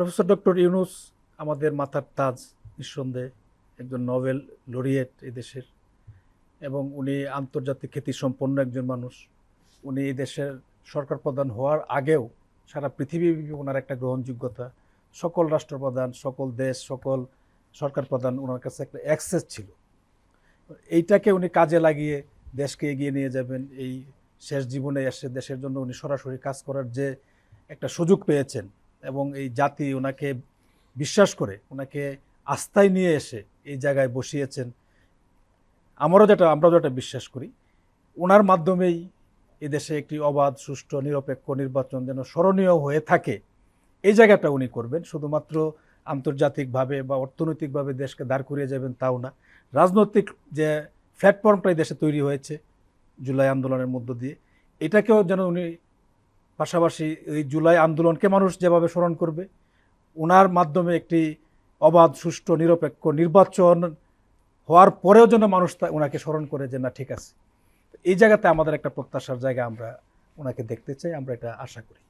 Professor doctor Yunus, আমাদের মাথার তাজ নিঃসন্দেহে একজন নোবেল লরিয়েট এই দেশের। এবং উনি আন্তর্জাতিক খ্যাতিসম্পন্ন একজন মানুষ। উনি এই দেশের সরকার প্রধান হওয়ার আগেও সারা পৃথিবী ওনার একটা গ্রহণযোগ্যতা। সকল রাষ্ট্রপ্রধান, সকল দেশ, সকল সরকার প্রধান ওনার কাছে একটা অ্যাক্সেস ছিল। এইটাকে উনি কাজে লাগিয়ে দেশকে এগিয়ে নিয়ে যাবেন। এই শেষ জীবনে এসে দেশের জন্য উনি সরাসরি কাজ করার যে একটা সুযোগ পেয়েছেন এবং এই জাতি ওনাকে বিশ্বাস করে, ওনাকে আস্থায় নিয়ে এসে এই জায়গায় বসিয়েছেন। আমারও যেটা, আমরাও যেটা বিশ্বাস করি, ওনার মাধ্যমেই এদেশে একটি অবাধ, সুষ্ঠু, নিরপেক্ষ নির্বাচন যেন স্মরণীয় হয়ে থাকে, এই জায়গাটা উনি করবেন। শুধুমাত্র আন্তর্জাতিকভাবে বা অর্থনৈতিকভাবে দেশকে দাঁড় করিয়ে যাবেন তাও না। রাজনৈতিক যে প্ল্যাটফর্মটা এই দেশে তৈরি হয়েছে, জুলাই আন্দোলনের মধ্য দিয়ে, এটাকেও যেন উনি পাশাপাশি এই জুলাই আন্দোলনকে মানুষ যেভাবে স্মরণ করবে ওনার মাধ্যমে একটি অবাধ, সুষ্ঠু, নিরপেক্ষ নির্বাচন হওয়ার পরেও যেন মানুষ তা- ওনাকে স্মরণ করে যে না, ঠিক আছে। এই জায়গাতে আমাদের একটা প্রত্যাশার জায়গা আমরা ওনাকে দেখতে চাই, আমরা এটা আশা করি।